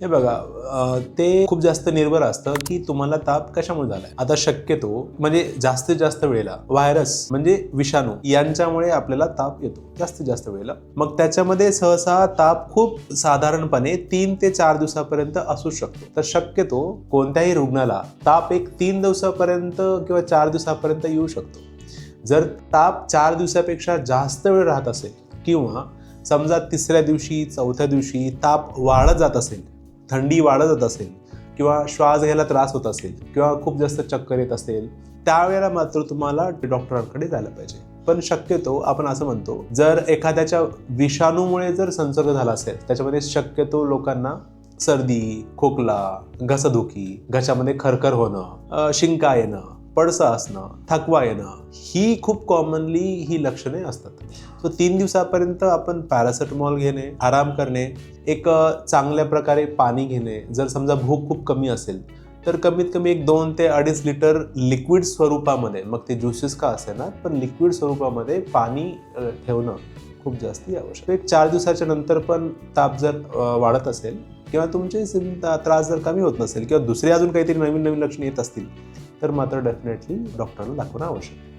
हे बघा ते खूप जास्त निर्भर असतं की तुम्हाला ताप कशामुळे झालाय. आता शक्यतो म्हणजे जास्तीत जास्त वेळेला व्हायरस म्हणजे विषाणू यांच्यामुळे आपल्याला ताप येतो जास्तीत जास्त वेळेला. मग त्याच्यामध्ये सहसा ताप खूप साधारणपणे तीन ते चार दिवसापर्यंत असू शकतो. तर शक्यतो कोणत्याही रुग्णाला ताप एक तीन दिवसापर्यंत किंवा चार दिवसापर्यंत येऊ शकतो. जर ताप चार दिवसापेक्षा जास्त वेळ राहत असेल किंवा समजा तिसऱ्या दिवशी चौथ्या दिवशी ताप वाढत जात असेल थंडी वाढत असेल किंवा श्वास घ्यायला त्रास होत असेल किंवा खूप जास्त चक्कर येत असेल त्यावेळेला मात्र तुम्हाला डॉक्टरांकडे जायला पाहिजे. पण शक्यतो आपण असं म्हणतो जर एखाद्याच्या विषाणूमुळे जर संसर्ग झाला असेल त्याच्यामध्ये शक्यतो लोकांना सर्दी खोकला घसदुखी घशामध्ये खरखर होणं शिंका येणं पडसा असणं थकवा येणं ही खूप कॉमनली ही लक्षणे असतात. सो तीन दिवसापर्यंत आपण पॅरासिटमॉल घेणे आराम करणे एक चांगल्या प्रकारे पाणी घेणे जर समजा भूक खूप कमी असेल तर कमीत कमी एक दोन ते अडीच लिटर लिक्विड स्वरूपामध्ये मग ते ज्युसेस का असे ना पण लिक्विड स्वरूपामध्ये पाणी ठेवणं खूप जास्ती आवश्यक. एक चार दिवसाच्या नंतर पण ताप जर वाढत असेल किंवा तुमचे त्रास जर कमी होत नसेल किंवा दुसरे अजून काहीतरी नवीन नवीन लक्षणे येत असतील तर मात्र डेफिनेटली डॉक्टरांना दाखवणं आवश्यक आहे.